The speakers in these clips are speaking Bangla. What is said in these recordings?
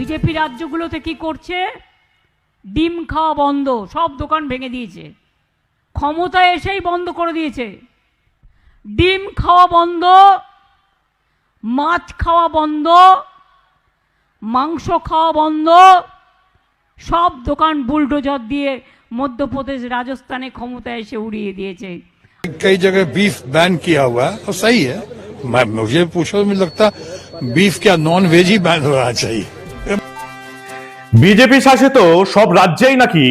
বিজেপি রাজ্যগুলোতে কি করছে ডিম খাওয়া বন্ধ সব দোকান ভেঙে দিয়েছে ক্ষমতায় এসেই বন্ধ করে দিয়েছে ডিম খাওয়া বন্ধ মাছ খাওয়া বন্ধ মাংস খাওয়া বন্ধ সব দোকান বুলডোজার দিয়ে মধ্যপ্রদেশ রাজস্থানে ক্ষমতায় এসে উড়িয়ে দিয়েছে कई जगह बीफ बैन किया हुआ है और सही है मैं मुझे पूछो तो मुझे लगता बीफ क्या नॉन वेज ही बैन होना चाहिए বিজেপি শাসিত সব রাজ্যেই নাকি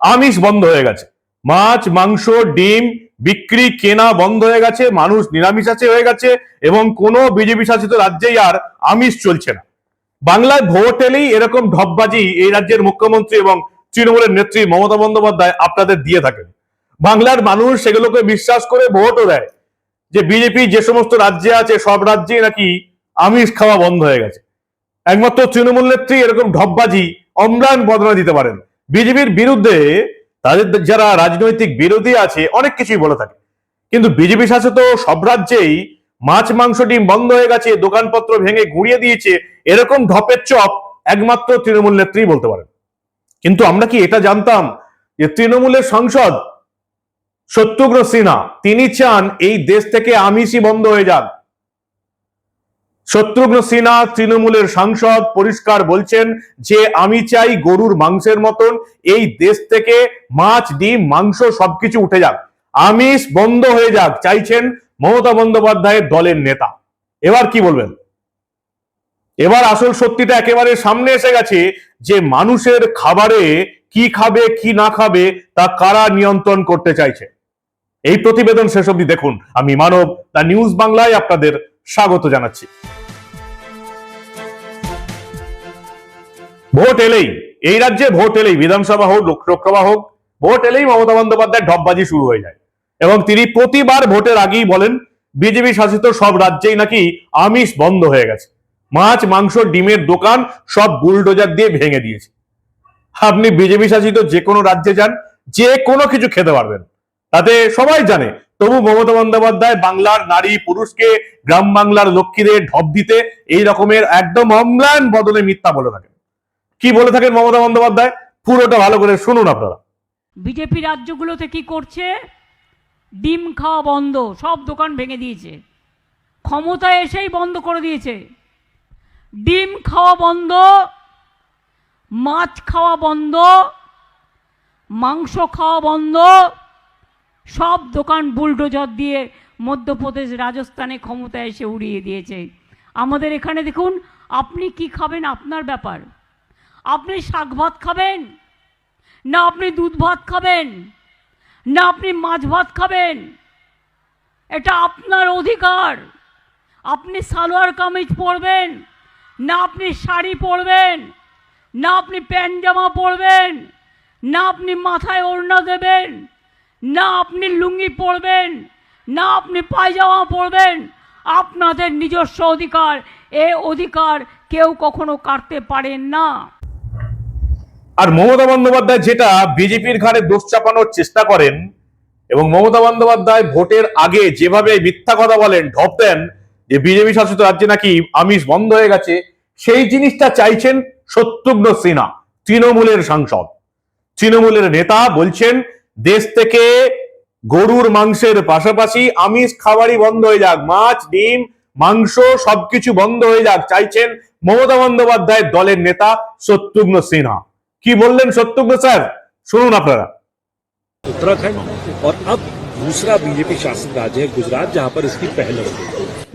আমিষ বন্ধ হয়ে গেছে। মাছ, মাংস, ডিম বিক্রি, কেনা বন্ধ হয়ে গেছে, মানুষ নিরামিষ আছে হয়ে গেছে এবং কোনো বিজেপি শাসিত রাজ্যেই আর আমিষ চলছে না। বাংলায় ভোট এলেই এরকম ঢপবাজি এই রাজ্যের মুখ্যমন্ত্রী এবং তৃণমূলের নেত্রী মমতা বন্দ্যোপাধ্যায় আপনাদের দিয়ে থাকেন। বাংলার মানুষ সেগুলোকে বিশ্বাস করে ভোটও দেয় যে বিজেপি যে সমস্ত রাজ্যে আছে সব রাজ্যেই নাকি আমিষ খাওয়া বন্ধ হয়ে গেছে। একমাত্র তৃণমূল নেত্রী এরকম ঢপবাজি অম্লান বদনা দিতে পারেন। বিজেপির বিরুদ্ধে তাদের যারা রাজনৈতিক বিরোধী আছে, অনেক কিছুই বলে থাকে। কিন্তু বিজেপি শাসিত সব রাজ্যেই মাছ, মাংস, ডিম বন্ধ হয়ে গেছে, দোকানপত্র ভেঙে ঘুরিয়ে দিয়েছে, এরকম ঢপের চপ একমাত্র তৃণমূল নেত্রী বলতে পারেন। কিন্তু আমরা কি এটা জানতাম যে তৃণমূলের সংসদ সত্যগ্র সিনহা, তিনি চান এই দেশ থেকে আমিষই বন্ধ হয়ে যাক। শত্রুঘ্ন সিনহা তৃণমূলের সাংসদ পরিষ্কার বলছেন যে, আমি চাই গরুর মাংসের মতন এই দেশ থেকে মাছ, ডিম, মাংস সবকিছু উঠে যাক। আমিষ বন্ধ হয়ে যাক, চাইছেন মমতা বন্দ্যোপাধ্যায়ের দলের নেতা। এবার কি বলবেন? এবার আসল সত্যিটা একেবারে সামনে এসে গেছে যে, মানুষের খাবারে কি খাবে, কি না খাবে, তা কারা নিয়ন্ত্রণ করতে চাইছে? এই প্রতিবেদন শেষ অব্দি দেখুন। আমি মানব দা নিউজ বাংলায় আপনাদের স্বাগত জানাচ্ছি। ভোট এলেই, এই রাজ্যে ভোট এলেই বিধানসভা হোক, লোকসভা হোক, ভোট এলেই মমতা বন্দ্যোপাধ্যায় ঢপবাজি শুরু হয়ে যায়। এবং তিনি প্রতিবার ভোটের আগেই বলেন, বিজেপি শাসিত সব রাজ্যেই নাকি আমিষ বন্ধ হয়ে গেছে। মাছ, মাংস, ডিমের দোকান সব বুলডোজার দিয়ে ভেঙে দিয়েছে। আপনি বিজেপি শাসিত যে কোনো রাজ্যে যান, যে কোনো কিছু খেতে পারবেন। তাতে সবাই জানে। তবু মমতা বন্দ্যোপাধ্যায় বাংলার নারী পুরুষকে গ্রাম বাংলার লক্ষ্মীদের ঢপ দিতে এই রকমের একদম অম্লান বদলে মিথ্যা বলে থাকেন। কি বলে থাকেন মমতা বন্দ্যোপাধ্যায়? পুরোটা ভালো করে শুনুন আপনারা। বিজেপি রাজ্যগুলোতে কি করছে? ডিম খাওয়া বন্ধ, সব দোকান ভেঙে দিয়েছে। ক্ষমতায় এসেই বন্ধ করে দিয়েছে। ডিম খাওয়া বন্ধ, মাছ খাওয়া বন্ধ, মাংস খাওয়া বন্ধ সব দোকান বুলডোজার দিয়ে মধ্যপ্রদেশ, রাজস্থানে ক্ষমতায় এসে উড়িয়ে দিয়েছে। আমাদের এখানে দেখুন, আপনি কি খাবেন আপনার ব্যাপার? আপনি শাক ভাত খাবেন? না আপনি দুধ ভাত খাবেন? না আপনি মাছ ভাত খাবেন? এটা আপনার অধিকার। আপনি সালোয়ার কামিজ পরবেন, না আপনি শাড়ি পরবেন, না আপনি প্যান্ট জামা পরবেন, না আপনি মাথায় ওড়না দেবেন না আপনি লুঙ্গি পরবেন, না আপনি পায়জামা পরবেন, আপনাদের নিজস্ব অধিকার, এ অধিকার কেউ কখনো কাটতে পারেন না। আর মমতা বন্দ্যোপাধ্যায় যেটা বিজেপির ঘাড়ে দোষ চাপানোর চেষ্টা করেন, এবং মমতা বন্দ্যোপাধ্যায় ভোটের আগে যেভাবে মিথ্যা কথা বলেন, ঢপ দেন যে বিজেপি শাসিত রাজ্যে নাকি আমিষ বন্ধ হয়ে গেছে, সেই জিনিসটা চাইছেন শত্রুঘ্ন সিনহা, তৃণমূলের সাংসদ। তৃণমূলের নেতা বলছেন দেশ থেকে গরুর মাংসের পাশাপাশি আমিষ খাবারই বন্ধ হয়ে যাক মাছ ডিম মাংস সবকিছু বন্ধ হয়ে যাক চাইছেন মমতা বন্দ্যোপাধ্যায়ের দলের নেতা শত্রুঘ্ন সিনহা কি বললেন শত্রুঘ্ন স্যার শুনুন আপনারা उत्तराखंड और अब दूसरा बीजेपी शासित राज्य है गुजरात जहां पर इसकी पहल होगी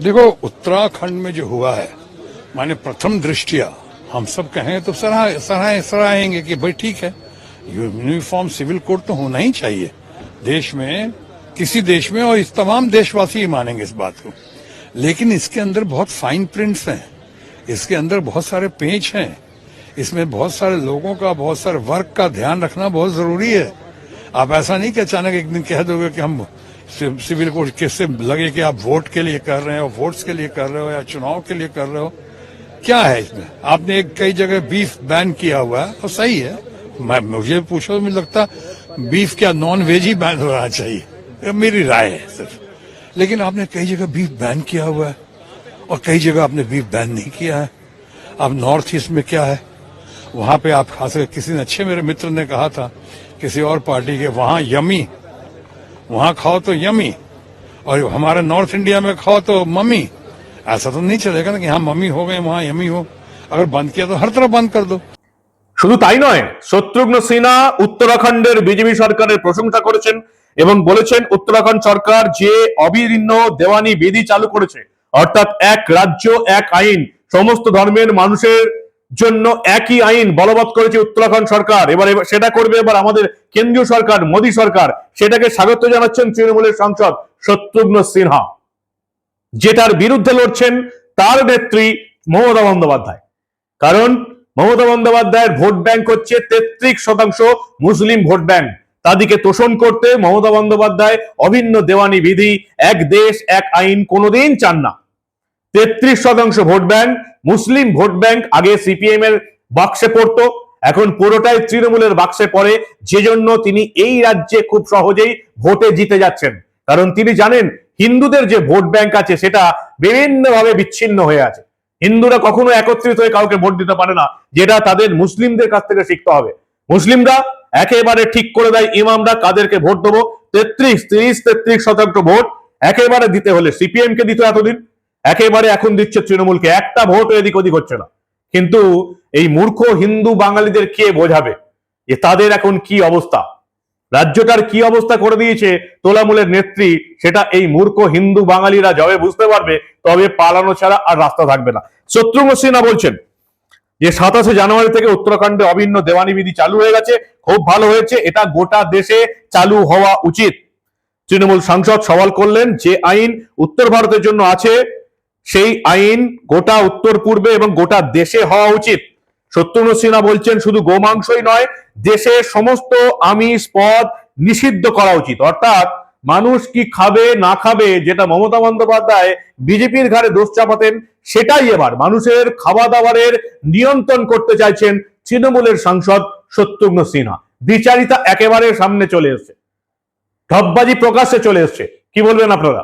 देखो उत्तराखंड में जो हुआ है माने प्रथम दृष्टिया हम सब कहें तो सराह सराह सराहेंगे कि भाई ठीक है यूनिफॉर्म सिविल कोड तो होना ही चाहिए। देश में, किसी देश में और इस तमाम देशवासी ही मानेंगे इस बात को। लेकिन इसके अंदर बहुत फाइन प्रिंट्स हैं। इसके अंदर बहुत सारे पेज हैं। इसमें बहुत सारे लोगों का, बहुत सारे वर्क का ध्यान रखना बहुत ज़रूरी है। आप ऐसा नहीं कि अचानक एक दिन कह दोगे कि हम सिविल कोड किससे लगे कि आप वोट के लिए कर रहे हो वोट्स के लिए कर रहे हो या चुनाव के लिए कर रहे हो। क्या है इसमें? आपने एक कई जगह बीफ बैन किया हुआ है, और सही है। मैं, मुझे पूछो, मुझे लगता बीफ क्या नॉन वेज ही बैन होना चाहिए। मेरी राय है, सिर्फ़। लेकिन आपने कई जगह बीफ बैन किया हुआ है, और कई जगह आपने बीफ बैन नहीं किया है। अब नॉर्थ ईस्ट में क्या है? वहाँ पे आप खा सकते किसी ने, अच्छे मेरे मित्र ने कहा था, किसी और पार्टी के, वहाँ यमी वहाँ खाओ तो यमी और हमारे नॉर्थ इंडिया में खाओ तो मम्मी ऐसा तो नहीं चलेगा ना कि हाँ मम्मी हो गए, वहाँ यमी हो। अगर बंद किया तो हर तरफ़ बंद कर दो। শুধু তাই নয়, শত্রুঘ্ন সিনহা উত্তরাখণ্ডের বিজেপি সরকারের প্রশংসা করেছেন এবং বলেছেন, উত্তরাখণ্ড সরকার যে অবিচ্ছিন্ন দেওয়ানি বিধি চালু করেছে, অর্থাৎ এক রাজ্য, এক আইন, সমস্ত ধর্মের মানুষের জন্য একই আইন বলবৎ করেছে উত্তরাখণ্ড সরকার। এবার সেটা করবে এবার আমাদের কেন্দ্রীয় সরকার, মোদী সরকার। সেটাকে স্বাগত জানাচ্ছেন তৃণমূলের সাংসদ শত্রুঘ্ন সিনহা। যেটার বিরুদ্ধে লড়ছেন তার নেত্রী মমতা বন্দ্যোপাধ্যায়। কারণ মমতা বন্দ্যোপাধ্যায়ের ভোট ব্যাংক হচ্ছে তেত্রিশ শতাংশ মুসলিম ভোট ব্যাংক। তাদেরকে তোষণ করতে মমতা বন্দ্যোপাধ্যায় অভিন্ন দেওয়ানি বিধি, এক দেশ, এক আইন কোনোদিন চান না। তেত্রিশ শতাংশ vote bank, Muslim vote bank আগে সিপিএম এর বাক্সে পড়তো, এখন পুরোটাই তৃণমূলের বাক্সে পড়ে। যে জন্য তিনি এই রাজ্যে খুব সহজেই ভোটে জিতে যাচ্ছেন। কারণ তিনি জানেন, হিন্দুদের যে ভোট ব্যাংক আছে সেটা বিভিন্নভাবে বিচ্ছিন্ন হয়ে আছে। হিন্দুরা কখনো একত্রিত হয়ে কাউকে ভোট দিতে পারে না, যেটা তাদের মুসলিমদের কাছ থেকে শিখতে হবে। মুসলিমরা একেবারে ঠিক করে দেয়, ইমামরা কাদেরকে ভোট দেবো? তেত্রিশ, তিরিশ, তেত্রিশ শতাংশ ভোট একেবারে দিতে হলে সিপিএম কে দিত এতদিন, একেবারে এখন দিচ্ছে তৃণমূলকে। একটা ভোট এদিক ওদিক হচ্ছে না। কিন্তু এই মূর্খ হিন্দু বাঙালিদের কে বোঝাবে? যে তাদের এখন কি অবস্থা? রাজ্যটার কি অবস্থা করে দিয়েছে তোলামূলের নেত্রী, সেটা এই মূর্খ হিন্দু বাঙালিরা যবে বুঝতে পারবে, তবে পালানো ছাড়া আর রাস্তা থাকবে না। শত্রুঘ্ন সিনহা বলছেন যে সাতাশে জানুয়ারি থেকে উত্তরাখণ্ডে অভিন্ন দেওয়ানি বিধি চালু হয়ে গেছে, খুব ভালো হয়েছে, এটা গোটা দেশে চালু হওয়া উচিত। তৃণমূল সাংসদ সওয়াল করলেন যে আইন উত্তর ভারতের জন্য আছে, সেই আইন গোটা উত্তর পূর্বে এবং গোটা দেশে হওয়া উচিত। সত্যেন্দ্র সিনহা বলছেন শুধু গোমাংসই নয় দেশে সমস্ত আমিষ পদ নিষিদ্ধ করা উচিত। অর্থাৎ মানুষ কি খাবে, না খাবে, যেটা মমতা বন্দ্যোপাধ্যায় বিজেপির ঘাড়ে দোষ চাপাতেন, সেটাই এবার। মানুষের খাওয়া দাওয়ারের নিয়ন্ত্রণ করতে চাইছেন তৃণমূলের সাংসদ সত্যগ্ন সিনহা বিচারিতা একেবারে সামনে চলে এসছে। ঢপবাজি প্রকাশ্যে চলে এসছে। কি বলবেন আপনারা?